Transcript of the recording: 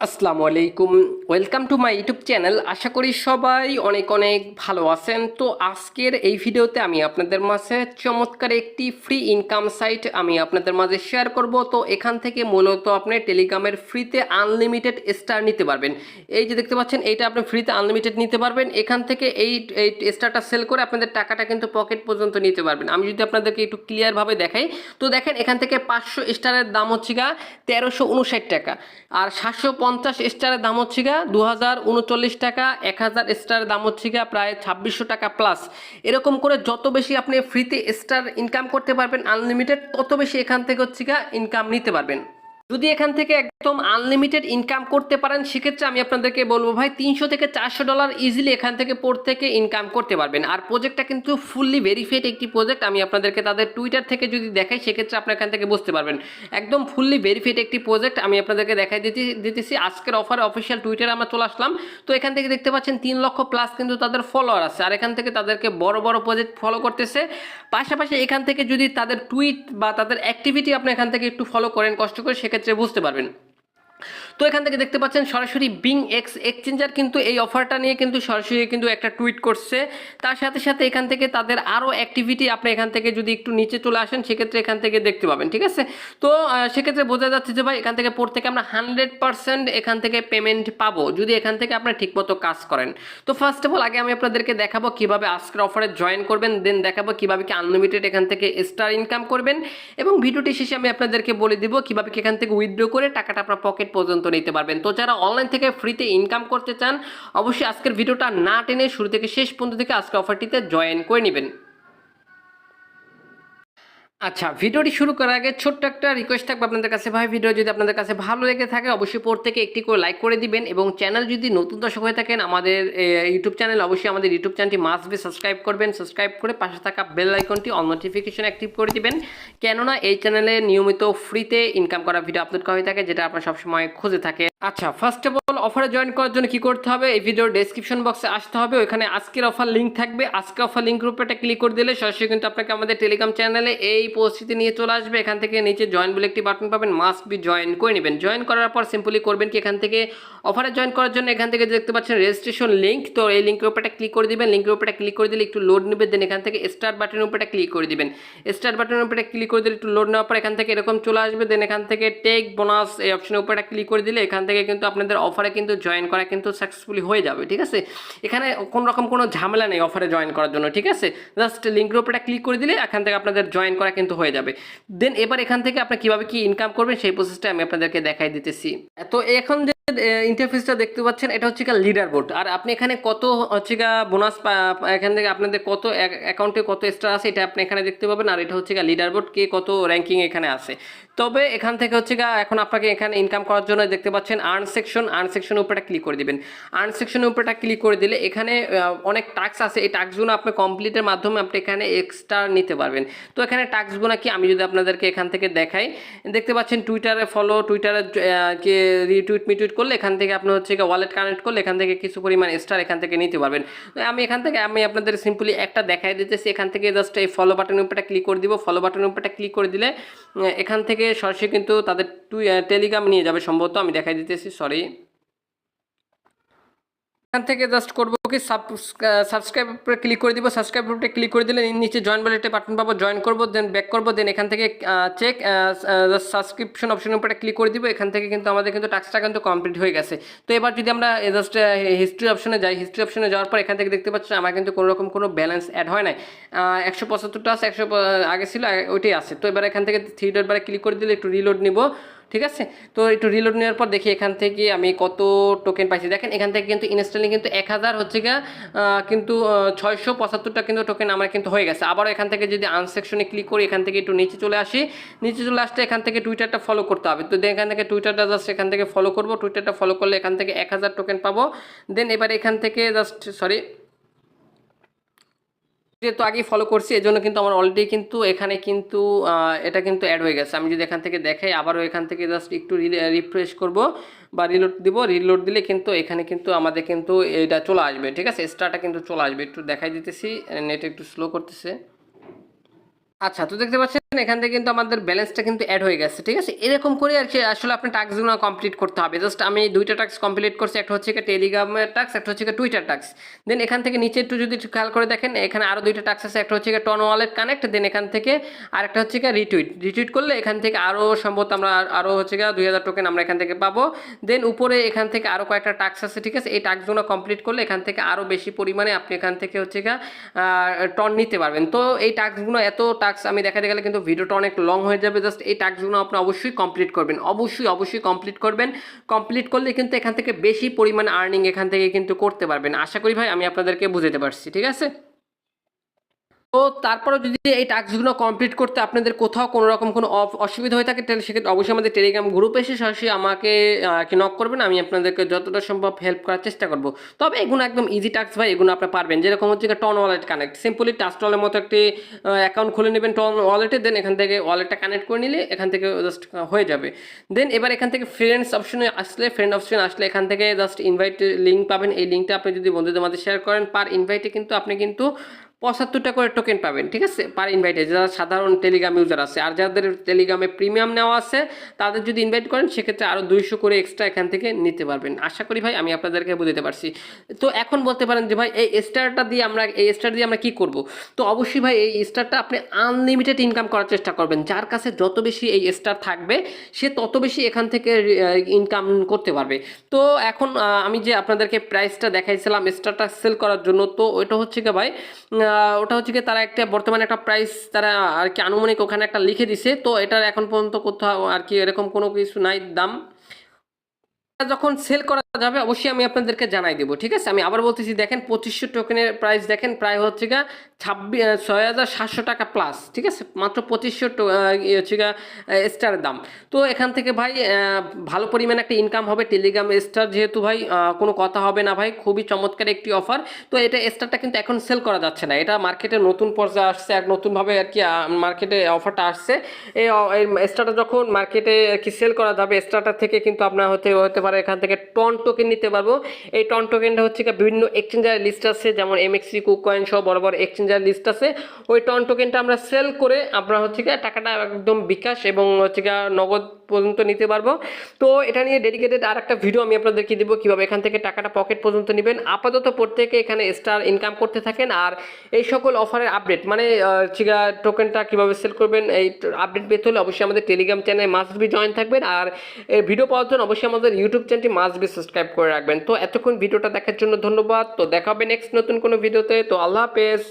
আসসালামু আলাইকুম। Welcome to my YouTube channel আশা করি সবাই অনেক অনেক ভালো আছেন। তো আজকের এই ভিডিওতে আমি আপনাদের মাঝে চমৎকার একটি ফ্রি ইনকাম সাইট আমি আপনাদের মাঝে শেয়ার করব। তো এখান থেকে মূলত আপনি টেলিগ্রামের ফ্রিতে আনলিমিটেড স্টার নিতে পারবেন। এই যে দেখতে পাচ্ছেন, এইটা আপনি ফ্রিতে আনলিমিটেড নিতে পারবেন। এখান থেকে এই এই স্টারটা সেল করে আপনাদের টাকাটা কিন্তু পকেট পর্যন্ত নিতে পারবেন। আমি যদি আপনাদেরকে একটু ক্লিয়ারভাবে দেখাই, তো দেখেন এখান থেকে পাঁচশো স্টারের দাম হচ্ছে গা তেরোশো উনষাট টাকা। আর সাতশো পঞ্চাশ স্টারের দাম হচ্ছে গা দু হাজার উনচল্লিশ টাকা, এক হাজার স্টারের দাম হচ্ছে গা প্রায় ছাব্বিশশো টাকা প্লাস এরকম করে যত বেশি আপনি ফ্রিতে স্টার ইনকাম করতে পারবেন আনলিমিটেড তত বেশি এখান থেকে হচ্ছে গা ইনকাম নিতে পারবেন। যদি এখান থেকে একদম আনলিমিটেড ইনকাম করতে পারেন, সেক্ষেত্রে আমি আপনাদেরকে বলব ভাই, তিনশো থেকে চারশো ডলার ইজিলি এখান থেকে পর থেকে ইনকাম করতে পারবেন। আর প্রজেক্টটা কিন্তু ফুললি ভেরিফাইড একটি প্রজেক্ট আমি আপনাদেরকে তাদের টুইটার থেকে যদি দেখাই, সেক্ষেত্রে আপনার এখান থেকে বুঝতে পারবেন। একদম ফুললি ভেরিফাইড একটি প্রজেক্ট আমি আপনাদেরকে দেখাই দিতে, দিতেছি। আজকের অফার অফিসিয়াল টুইটারে আমরা চলে আসলাম। তো এখান থেকে দেখতে পাচ্ছেন, তিন লক্ষ প্লাস কিন্তু তাদের ফলোয়ার আছে। আর এখান থেকে তাদেরকে বড় বড় প্রজেক্ট ফলো করতেছে। পাশাপাশি এখান থেকে যদি তাদের টুইট বা তাদের অ্যাক্টিভিটি আপনি এখান থেকে একটু ফলো করেন, কষ্ট করে, সেক্ষেত্রে বুঝতে পারবেন। তো এখান থেকে দেখতে পাচ্ছেন সরাসরি বিং এক্স এক্সচেঞ্জার কিন্তু এই অফারটা নিয়ে কিন্তু সরাসরি কিন্তু একটা টুইট করছে। তার সাথে সাথে এখান থেকে তাদের আরও অ্যাক্টিভিটি আপনি এখান থেকে যদি একটু নিচে চলে আসেন, সেক্ষেত্রে এখান থেকে দেখতে পাবেন, ঠিক আছে? তো সেক্ষেত্রে বোঝা যাচ্ছে যে ভাই, এখান থেকে পর থেকে আমরা হান্ড্রেড পার্সেন্ট এখান থেকে পেমেন্ট পাবো, যদি এখান থেকে আপনার ঠিকমতো কাজ করেন। তো ফার্স্ট অফ অল আগে আমি আপনাদেরকে দেখাবো কীভাবে আজকের অফারে জয়েন করবেন দেন দেখাবো কীভাবে কি আনলিমিটেড এখান থেকে স্টার ইনকাম করবেন। এবং ভিডিওটি শেষে আমি আপনাদেরকে বলে দিব কীভাবে কি এখান থেকে উইথড্র করে টাকাটা আপনার পকেট পর্যন্ত নিতে পারবেন। তো যারা অনলাইন থেকে ফ্রিতে ইনকাম করতে চান, অবশ্যই আজকের ভিডিওটা না টেনে শুরু থেকে শেষ পর্যন্ত থেকে আজকে অফারটিতে জয়েন করে নেবেন। আচ্ছা ভিডিওটি শুরু করার আগে ছোট্ট একটা রিকোয়েস্ট থাকবে আপনাদের কাছে। ভাই, ভিডিও যদি আপনাদের কাছে ভালো লেগে থাকে, অবশ্যই পর থেকে একটি করে লাইক করে দিবেন এবং চ্যানেল যদি নতুন দর্শক হয়ে থাকেন, আমাদের ইউটিউব চ্যানেল অবশ্যই আমাদের ইউটিউব চ্যানেলটি মাস্ট সাবস্ক্রাইব করবেন। সাবস্ক্রাইব করে পাশে থাকা বেল আইকনটি অল নোটিফিকেশন অ্যাক্টিভ করে দিবেন। কেননা এই চ্যানেলে নিয়মিত ফ্রিতে ইনকাম করা ভিডিও আপলোড করা হয়ে থাকে, যেটা আপনার সবসময় খুঁজে থাকে আচ্ছা ফার্স্ট অফ অল অফারে জয়েন করার জন্য কি করতে হবে? এই ভিডিওর ডেসক্রিপশন বক্সে আসতে হবে। ওইখানে আজকের অফার লিঙ্ক থাকবে। আজকে অফার লিঙ্ক একটা ক্লিক করে দিলে সরাসরি কিন্তু আপনাকে আমাদের টেলিগ্রাম চ্যানেলে এই পোস্টটিতে নিয়ে চলে আসবে। এখান থেকে নিচে জয়েন বলে একটি বাটন পাবেন মাস্ট বি জয়েন করে নেবেন। জয়েন করার পর সিম্পলি করবেন কি, এখান থেকে অফারে জয়েন করার জন্য এখান থেকে দেখতে পাচ্ছেন রেজিস্ট্রেশন লিঙ্ক তো এই লিঙ্কের উপরে ক্লিক করে দিবেন। লিঙ্কের উপরে ক্লিক করে দিলে একটু লোড নেবে দেন এখান থেকে স্টার্ট বাটনের উপরে ক্লিক করে দিবেন। স্টার্ট বাটনের উপরে ক্লিক করে দিলে একটু লোড নেওয়ার পর এখান থেকে এরকম চলে আসবে। দেন এখান থেকে টেক বোনাস এই অপশনের উপরে ক্লিক করে দিলে এখান থেকে কিন্তু আপনাদের অফারে কিন্তু জয়েন করা কিন্তু সাকসেসফুলি হয়ে যাবে, ঠিক আছে? এখানে কোনো রকম কোনো ঝামেলা নেই অফারে জয়েন করার জন্য, ঠিক আছে? জাস্ট লিঙ্কের উপরে ক্লিক করে দিলে এখান থেকে আপনাদের জয়েন করা কিন্তু হয়ে যাবে। দেন এবার এখান থেকে আপনি কীভাবে কি ইনকাম করবেন সেই প্রসেসটা আমি আপনাদেরকে দেখাই দিতেছি। তো এখন যে ইন্টারফেসটা দেখতে পাচ্ছেন, এটা হচ্ছে লিডার বোর্ড আর আপনি এখানে কত হচ্ছে বোনাস এখান থেকে আপনাদের কত অ্যাকাউন্টে কত স্টার আছে, এটা আপনি এখানে দেখতে পাবেন। আর এটা হচ্ছে লিডার বোর্ড কে কত র্যাঙ্কিং এখানে আছে। তবে এখান থেকে হচ্ছে এখন আপনাকে এখানে ইনকাম করার জন্য দেখতে পাচ্ছেন আর্ন সেকশন আর্ন সেকশনের উপরে ক্লিক করে দিবেন। আর্ন সেকশনের উপরে ক্লিক করে দিলে এখানে অনেক টাস্ক আছে। এই টাস্কগুলো আপনি কমপ্লিটের মাধ্যমে আপনি এখানে এক্সট্রা নিতে পারবেন। তো এখানে টাস্কগুলো কি? আমি যদি আপনাদেরকে এখান থেকে দেখাই, দেখতে পাচ্ছেন টুইটারে ফলো টুইটারে কে রিটুইট মিটুইট করলে এখান থেকে আপনি হচ্ছে ওয়ালেট কানেক্ট করলে এখান থেকে কিছু পরিমাণ স্টার এখান থেকে নিতে পারবেন। আমি এখান থেকে, আমি আপনাদের সিম্পলি একটা দেখাই দিতেছি। এখান থেকে জাস্ট এই ফলো বাটনের উপরে ক্লিক করে দিব। ফলো বাটনের উপরে ক্লিক করে দিলে এখান থেকে সরাসরি কিন্তু তাদের টু টেলিগ্রাম নিয়ে যাবে সম্ভবত আমি দেখাই দিতেছি সরি এখান থেকে জাস্ট করব কি সাবস্ক্রাইব ক্লিক করে দিব সাবস্ক্রাইব উপরে ক্লিক করে দিলে নিচে জয়েন বলে একটা বাটন পাবো জয়েন করব দেন ব্যাক করব দেন এখান থেকে চেক সাবস্ক্রিপশন অপশন উপরে ক্লিক করে দিব, এখান থেকে কিন্তু আমাদের কিন্তু টাস্কটা কিন্তু কমপ্লিট হয়ে গেছে। তো এবার যদি আমরা জাস্ট হিস্ট্রি অপশনে যাই হিস্ট্রি অপশনে যাওয়ার পর এখান থেকে দেখতে পাচ্ছি আমার কিন্তু কোনো রকম কোনো ব্যালেন্স অ্যাড হয় নাই। একশো পঁচাত্তরটা আছে, একশো আগে ছিল ওইটাই আছে। তো এবার এখান থেকে থ্রি ডট বারে ক্লিক করে দিলে একটু রিলোড নিব। ঠিক আছে? তো একটু রিলোড নেওয়ার পর দেখি এখান থেকে আমি কত টোকেন পাইছি। দেখেন, এখান থেকে কিন্তু ইনস্টলিং কিন্তু এক হাজার হচ্ছে গিয়ে কিন্তু ছয়শো পঁচাত্তরটা কিন্তু টোকেন আমার কিন্তু হয়ে গেছে। আবারও এখান থেকে যদি আনসেকশনে ক্লিক করি, এখান থেকে একটু নিচে চলে আসি। নিচে চলে আসতে এখান থেকে টুইটারটা ফলো করতে হবে। তো দেন এখান থেকে টুইটারটা জাস্ট এখান থেকে ফলো করব। টুইটারটা ফলো করলে এখান থেকে এক হাজার টোকেন পাবো। দেন এবার এখান থেকে জাস্ট সরি যেহেতু আগেই ফলো করছি, এজন্য কিন্তু আমার অলরেডি কিন্তু এখানে কিন্তু এটা কিন্তু অ্যাড হয়ে গেছে। আমি যদি এখান থেকে দেখাই, আবারও এখান থেকে জাস্ট একটু রিফ্রেশ করব বা রিলোড দিব। রিলোড দিলে কিন্তু এখানে কিন্তু আমাদের কিন্তু এটা চলে আসবে, ঠিক আছে? স্টারটা কিন্তু চলে আসবে। একটু দেখাই দিতেছি নেট একটু স্লো করতেছে। আচ্ছা তো দেখতে পাচ্ছেন এখান থেকে কিন্তু আমাদের ব্যালেন্সটা কিন্তু অ্যাড হয়ে গেছে, ঠিক আছে? এরকম করে আর কি আসলে আপনার টাস্কগুলো কমপ্লিট করতে হবে। জাস্ট আমি দুইটা টাস্ক কমপ্লিট করছি, একটা হচ্ছে টেলিগ্রামের টাস্ক একটা হচ্ছে টুইটার টাস্ক দেন এখান থেকে নিচে একটু যদি খেয়াল করে দেখেন, এখানে আরও দুইটা টাস্ক আছে, একটা হচ্ছে টন ওয়ালেট কানেক্ট দেন এখান থেকে আর একটা হচ্ছে রিটুইট রিটুইট করলে এখান থেকে আরও সম্ভবত আমরা আরও হচ্ছে দুই হাজার টোকেন আমরা এখান থেকে পাবো। দেন উপরে এখান থেকে আরও কয়েকটা টাস্ক আছে, ঠিক আছে? এই টাস্কগুলো কমপ্লিট করলে এখান থেকে আরও বেশি পরিমাণে আপনি এখান থেকে হচ্ছে টন নিতে পারবেন। তো এই টাস্কগুলো এত টাস্ক আমি দেখাতে গেলে কিন্তু ভিডিওটা অনেক লং হয়ে যাবে। জাস্ট এই টাস্কগুলো আপনি অবশ্যই কমপ্লিট করবেন। অবশ্যই অবশ্যই কমপ্লিট করবেন। কমপ্লিট করলে কিন্তু এখান থেকে বেশি পরিমাণ আর্নিং এখান থেকে কিন্তু করতে পারবেন। আশা করি ভাই, আমি আপনাদেরকে বুঝাতে পারছি, ঠিক আছে? তো তারপরে যদি এই টাস্কগুলো কমপ্লিট করতে আপনাদের কোথাও কোনো রকম কোনো অসুবিধা হয়ে থাকে, তাহলে সেক্ষেত্রে অবশ্যই আমাদের টেলিগ্রাম গ্রুপে এসে সরাসরি আমাকে কি নক করবেন। আমি আপনাদেরকে যতটা সম্ভব হেল্প করার চেষ্টা করব। তবে এগুলো একদম ইজি টাস্ক ভাই, এগুলো আপনি পারবেন। যেরকম হচ্ছে টন ওয়ালেট কানেক্ট সিম্পলি টাস্টলের মতো একটি অ্যাকাউন্ট খুলে নেবেন টন ওয়ালেটে দেন এখান থেকে ওয়ালেটটা কানেক্ট করে নিলে এখান থেকে জাস্ট হয়ে যাবে। দেন এবার এখান থেকে ফ্রেন্ডস অপশনে আসলে ফ্রেন্ড অপশন আসলে এখান থেকে জাস্ট ইনভাইট লিঙ্ক পাবেন। এই লিঙ্কটা আপনি যদি বন্ধুদের মধ্যে শেয়ার করেন পার ইনভাইটে কিন্তু আপনি কিন্তু পঁচাত্তরটা করে টোকেন পাবেন, ঠিক আছে? পার ইনভাইটে যারা সাধারণ টেলিগ্রাম ইউজার আছে, আর যাদের টেলিগ্রামে প্রিমিয়াম নেওয়া আছে, তাদের যদি ইনভাইট করেন, সেক্ষেত্রে আরও দুইশো করে এক্সট্রা এখান থেকে নিতে পারবেন। আশা করি ভাই, আমি আপনাদেরকে বুঝতে পারছি। তো এখন বলতে পারেন যে ভাই, এই স্টারটা দিয়ে আমরা, এই স্টার দিয়ে আমরা কী করব? তো অবশ্যই ভাই, এই স্টারটা আপনি আনলিমিটেড ইনকাম করার চেষ্টা করবেন। যার কাছে যত বেশি এই স্টার থাকবে, সে তত বেশি এখান থেকে ইনকাম করতে পারবে। তো এখন আমি যে আপনাদেরকে প্রাইসটা দেখাইছিলাম স্টারটা সেল করার জন্য, তো ওইটা হচ্ছে কি ভাই ওটা হচ্ছে কি তারা একটা বর্তমানে একটা প্রাইস তারা আর কি আনুমানিক ওখানে একটা লিখে দিছে, তো এটার এখন পর্যন্ত কোথাও আর কি এরকম কোনো কিছু নাই দাম। যখন সেল করা যাবে, অবশ্যই আমি আপনাদেরকে জানাই দেবো, ঠিক আছে? আমি আবার বলতেছি, দেখেন, পঁচিশশো টোকেনের প্রাইস দেখেন, প্রায় হচ্ছে গা ছাব্বিশ ছয় হাজার সাতশো টাকা প্লাস ঠিক আছে? মাত্র পঁচিশশো হচ্ছে গা স্টারের দাম। তো এখান থেকে ভাই ভালো পরিমাণে একটা ইনকাম হবে টেলিগ্রাম স্টার যেহেতু ভাই কোনো কথা হবে না ভাই, খুবই চমৎকার একটি অফার তো এটা স্টারটা কিন্তু এখন সেল করা যাচ্ছে না, এটা মার্কেটে নতুন পর্যায়ে আসছে এক নতুনভাবে আর কি মার্কেটে অফারটা আসছে। এই এই স্টারটা যখন মার্কেটে আর কি সেল করা যাবে স্টারটা থেকে কিন্তু আপনার হতে হতে পারে এখান থেকে টন টোকেন নিতে পারব। এই টন টোকেনটা হচ্ছে বিভিন্ন এক্সচেঞ্জার লিস্ট আছে, যেমন এমএক্সি কুকয়েন সহ বড় বড় এক্সচেঞ্জার লিস্ট আছে। ওই টন টোকেনটা আমরা সেল করে আমরা হচ্ছে টাকাটা একদম বিকাশ এবং হচ্ছে নগদ পর্যন্ত নিতে পারব। তো এটা নিয়ে ডেডিকেটেড আর একটা ভিডিও আমি আপনাদেরকে দেবো কীভাবে এখান থেকে টাকাটা পকেট পর্যন্ত নেবেন। আপাতত প্রত্যেকে এখানে স্টার ইনকাম করতে থাকেন আর এই সকল অফারের আপডেট মানে টোকেনটা কীভাবে সেল করবেন, এই আপডেট পেতে হলে অবশ্যই আমাদের Telegram channel must be join থাকবেন আর এই ভিডিও পাওয়ার জন্য অবশ্যই আমাদের ইউটিউব চ্যানেলটি মাস্ট বি সাবস্ক্রাইব করে রাখবেন। তো এতক্ষণ ভিডিওটা দেখার জন্য ধন্যবাদ। তো দেখা হবে নেক্সট নতুন কোনো ভিডিওতে তো আল্লাহ হাফেজ।